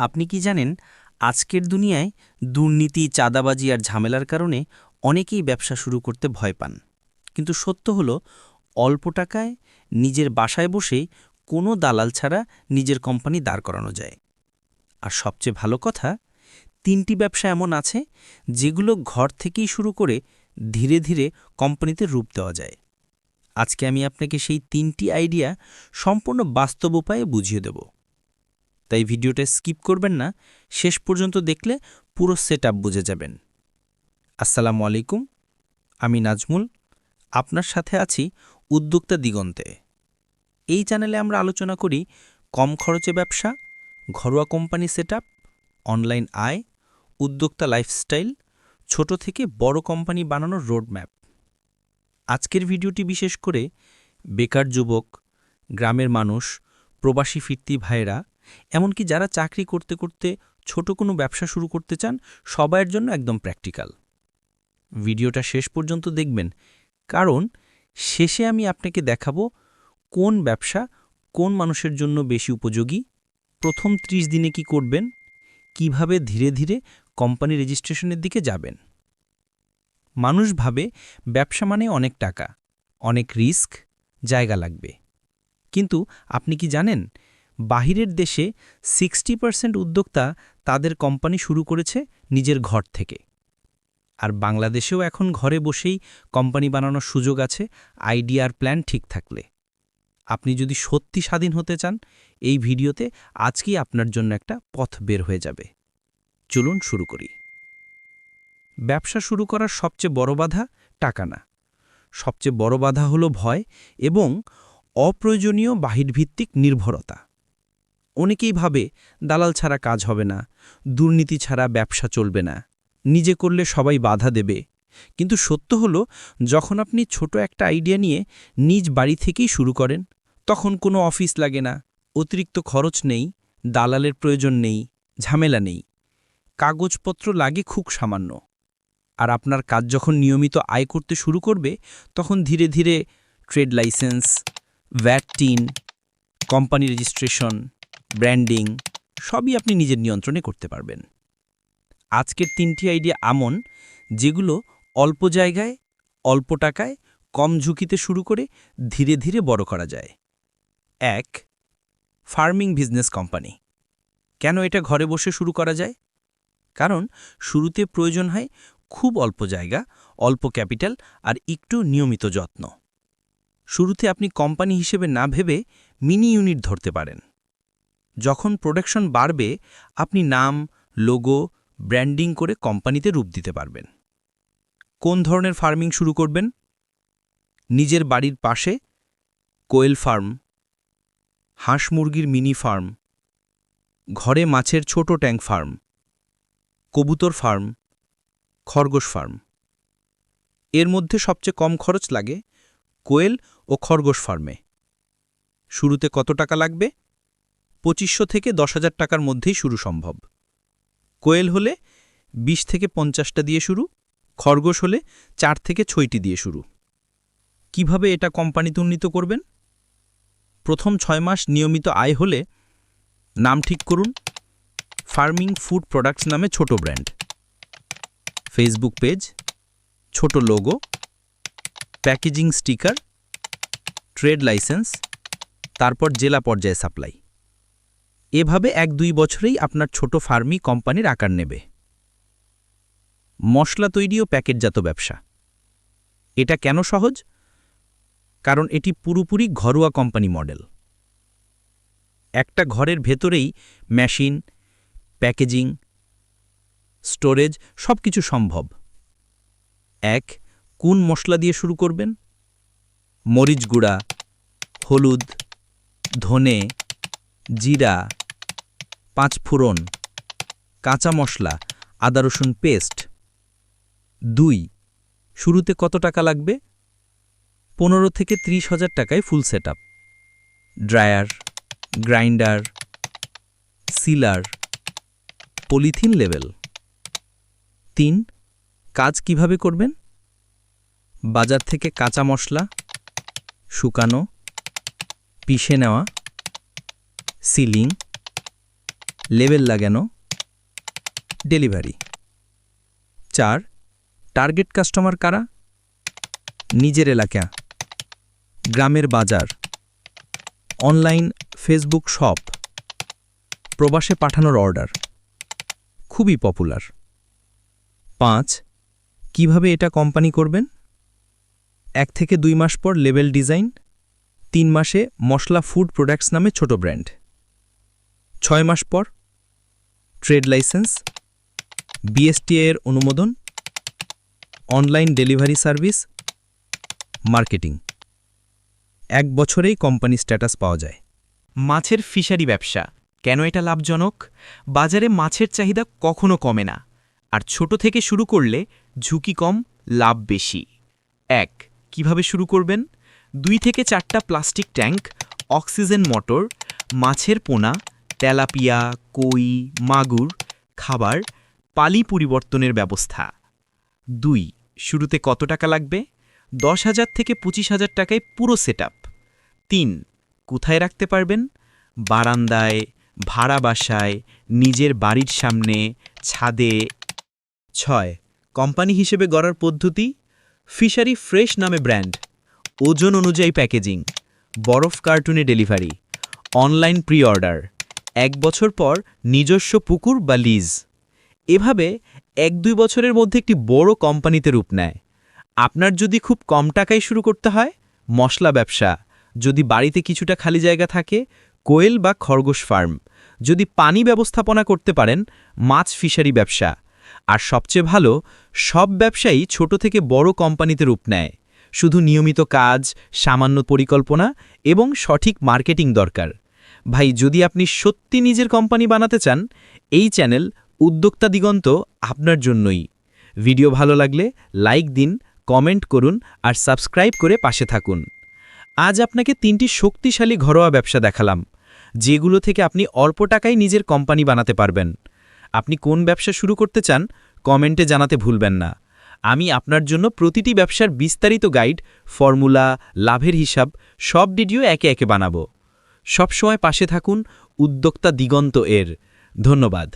আপনি কি জানেন, আজকের দুনিয়ায় দুর্নীতি, চাঁদাবাজি আর ঝামেলার কারণে অনেকেই ব্যবসা শুরু করতে ভয় পান। কিন্তু সত্য হলো, অল্প টাকায় নিজের বাসায় বসেই কোনো দালাল ছাড়া নিজের কোম্পানি দাঁড় করানো যায়। আর সবচেয়ে ভালো কথা, তিনটি ব্যবসা এমন আছে যেগুলো ঘর থেকেই শুরু করে ধীরে ধীরে কোম্পানিতে রূপ দেওয়া যায়। আজকে আমি আপনাকে সেই তিনটি আইডিয়া সম্পূর্ণ বাস্তব উপায়ে বুঝিয়ে দেব। তাই ভিডিওটা স্কিপ করবেন না, শেষ পর্যন্ত দেখলে পুরো সেট বুঝে যাবেন। আসসালামু আলাইকুম, আমি নাজমুল, আপনার সাথে আছি উদ্যোক্তা দিগন্তে। এই চ্যানেলে আমরা আলোচনা করি কম খরচে ব্যবসা, ঘরোয়া কোম্পানি সেট অনলাইন আয়, উদ্যোক্তা লাইফস্টাইল, ছোট থেকে বড় কোম্পানি বানানোর রোডম্যাপ। আজকের ভিডিওটি বিশেষ করে বেকার যুবক, গ্রামের মানুষ, প্রবাসী ফিরতি ভাইয়েরা এমনকি যারা চাকরি করতে করতে ছোট কোনো ব্যবসা শুরু করতে চান, সবাইয়ের জন্য একদম প্র্যাকটিক্যাল ভিডিওটা শেষ পর্যন্ত দেখবেন, কারণ শেষে আমি আপনাকে দেখাবো কোন ব্যবসা কোন মানুষের জন্য বেশি উপযোগী, প্রথম ৩০ দিনে কি করবেন, কীভাবে ধীরে ধীরে কোম্পানি রেজিস্ট্রেশনের দিকে যাবেন। মানুষ ভাবে ব্যবসা মানে অনেক টাকা, অনেক রিস্ক জায়গা লাগবে। কিন্তু আপনি কি জানেন বাহিরের দেশে সিক্সটি পার্সেন্ট উদ্যোক্তা তাদের কোম্পানি শুরু করেছে নিজের ঘর থেকে। আর বাংলাদেশেও এখন ঘরে বসেই কোম্পানি বানানোর সুযোগ আছে, আইডিয়ার প্ল্যান ঠিক থাকলে। আপনি যদি সত্যি স্বাধীন হতে চান, এই ভিডিওতে আজকেই আপনার জন্য একটা পথ বের হয়ে যাবে। চলুন শুরু করি। ব্যবসা শুরু করার সবচেয়ে বড় বাধা টাকা না। সবচেয়ে বড় বাধা হলো ভয় এবং অপ্রয়োজনীয় বাহিরভিত্তিক নির্ভরতা। অনেকেই ভাবে দালাল ছাড়া কাজ হবে না, দুর্নীতি ছাড়া ব্যবসা চলবে না, নিজে করলে সবাই বাধা দেবে। কিন্তু সত্য হলো, যখন আপনি ছোট একটা আইডিয়া নিয়ে নিজ বাড়ি থেকেই শুরু করেন, তখন কোনো অফিস লাগে না, অতিরিক্ত খরচ নেই, দালালের প্রয়োজন নেই, ঝামেলা নেই। কাগজপত্র লাগে খুব সামান্য। আর আপনার কাজ যখন নিয়মিত আয় করতে শুরু করবে, তখন ধীরে ধীরে trade licence, VAT TIN company registration branding, সবই আপনি নিজের নিয়ন্ত্রণে করতে পারবেন। আজকের তিনটি আইডিয়া আমন যেগুলো অল্প জায়গায়, অল্প টাকায়, কম ঝুঁকিতে শুরু করে ধীরে ধীরে বড় করা যায়। এক, ফার্মিং বিজনেস কোম্পানি। কেন এটা ঘরে বসে শুরু করা যায়? কারণ শুরুতে প্রয়োজন হয় খুব অল্প জায়গা, অল্প ক্যাপিটাল আর একটু নিয়মিত যত্ন। শুরুতে আপনি কোম্পানি হিসেবে না ভেবে মিনি ইউনিট ধরতে পারেন। যখন প্রোডাকশন বাড়বে, আপনি নাম লোগো ব্র্যান্ডিং করে কোম্পানিতে রূপ দিতে পারবেন। কোন ধরনের ফার্মিং শুরু করবেন? নিজের বাড়ির পাশে কোয়েল ফার্ম, হাঁস মুরগির মিনি ফার্ম, ঘরে মাছের ছোট ট্যাঙ্ক ফার্ম, কবুতর ফার্ম, খরগোশ ফার্ম। এর মধ্যে সবচেয়ে কম খরচ লাগে কোয়েল ও খরগোশ ফার্মে। শুরুতে কত টাকা লাগবে? পঁচিশশো থেকে দশ হাজার টাকার মধ্যেই শুরু সম্ভব। কোয়েল হলে ২০ থেকে পঞ্চাশটা দিয়ে শুরু, খরগোশ হলে চার থেকে ছয়টি দিয়ে শুরু। কীভাবে এটা কোম্পানিতে উন্নীত করবেন? প্রথম ছয় মাস নিয়মিত আয় হলে নাম ঠিক করুন, ফার্মিং ফুড প্রোডাক্টস নামে ছোট ব্র্যান্ড। ফেসবুক পেজ, ছোট logo, packaging sticker, trade licence, তারপর জেলা পর্যায়ে সাপ্লাই। এভাবে এক দুই বছরেই আপনার ছোট ফার্মি কোম্পানির আকার নেবে। মশলা তৈরি ও প্যাকেটজাত ব্যবসা। এটা কেন সহজ? কারণ এটি পুরোপুরি ঘরোয়া কোম্পানি মডেল। একটা ঘরের ভেতরেই মেশিন, প্যাকেজিং, স্টোরেজ সব কিছু সম্ভব। এক, কোন মশলা দিয়ে শুরু করবেন? মরিচ গুঁড়া, হলুদ, ধনে, জিরা। পাঁচফোড়ন কাঁচা মশলা, আদা রসুন পেস্ট। দুই, শুরুতে কত টাকা লাগবে? পনেরো থেকে ত্রিশ হাজার টাকায় full set dryer, grinder, sealer, polythene level তিন, কাজ কীভাবে করবেন? বাজার থেকে কাঁচা মশলা, শুকানো, পিষে নেওয়া, সিলিং লেবেল লাগানো ডেলিভারি। চার, টার্গেট কাস্টমার কারা? নিজের এলাকা গ্রামের বাজার। Online Facebook shop. প্রবাসে পাঠানোর অর্ডার। খুবই পপুলার। পাঁচ, কীভাবে এটা কোম্পানি করবেন? এক থেকে দুই মাস পর লেবেল ডিজাইন, তিন মাসে মশলা ফুড প্রোডাক্টস নামে ছোট ব্র্যান্ড। ছয় মাস পর ট্রেড লাইসেন্স বিএসটিআই এর অনুমোদন, অনলাইন ডেলিভারি সার্ভিস, মার্কেটিং। এক বছরেই কোম্পানি স্ট্যাটাস পাওয়া যায়। মাছের ফিশারি ব্যবসা, কেন এটা লাভজনক? বাজারে মাছের চাহিদা কখনো কমে না। আর ছোট থেকে শুরু করলে ঝুঁকি কম, লাভ বেশি। এক, কীভাবে শুরু করবেন? দুই থেকে চারটা প্লাস্টিক ট্যাঙ্ক, অক্সিজেন মোটর, মাছের পোনা তেলাপিয়া, কই, মাগুর, খাবার, পালি পরিবর্তনের ব্যবস্থা। দুই, শুরুতে কত টাকা লাগবে? দশ হাজার থেকে পঁচিশ হাজার টাকায় পুরো সেটআপ। তিন, কোথায় রাখতে পারবেন? বারান্দায়, ভাড়া বাসায়, নিজের বাড়ির সামনে, ছাদে। ছয়, কোম্পানি হিসেবে গড়ার পদ্ধতি? ফিশারি ফ্রেশ নামে ব্র্যান্ড। ওজন অনুযায়ী প্যাকেজিং। বরফ কার্টুনে ডেলিভারি। অনলাইন প্রি অর্ডার এক বছর পর নিজস্ব পুকুর বা লিজ। এভাবে এক দুই বছরের মধ্যে একটি বড় কোম্পানিতে রূপ নেয়। আপনার যদি খুব কম টাকায় শুরু করতে হয়, মশলা ব্যবসা, যদি বাড়িতে কিছুটা খালি জায়গা থাকে, কোয়েল বা খরগোশ ফার্ম, যদি পানি ব্যবস্থাপনা করতে পারেন, মাছ ফিশারি ব্যবসা। আর সবচেয়ে ভালো, সব ব্যবসায়ী ছোট থেকে বড় কোম্পানিতে রূপ নেয়। শুধু নিয়মিত কাজ, সামান্য পরিকল্পনা এবং সঠিক মার্কেটিং দরকার। ভাই, যদি আপনি সত্যি নিজের কোম্পানি বানাতে চান, এই চ্যানেল উদ্যোক্তা দিগন্ত আপনার জন্যই। ভিডিও ভালো লাগলে লাইক দিন কমেন্ট করুন আর সাবস্ক্রাইব করে পাশে থাকুন। আজ আপনাকে তিনটি শক্তিশালী ঘরোয়া ব্যবসা দেখালাম, যেগুলো থেকে আপনি অল্প টাকায় নিজের কোম্পানি বানাতে পারবেন। আপনি কোন ব্যবসা শুরু করতে চান কমেন্টে জানাতে ভুলবেন না। আমি আপনার জন্য প্রতিটি ব্যবসার বিস্তারিত গাইড ফর্মুলা লাভের হিসাব, সব ভিডিও একে একে বানাবো। সবসময় পাশে থাকুন উদ্যোক্তা দিগন্ত এর। ধন্যবাদ।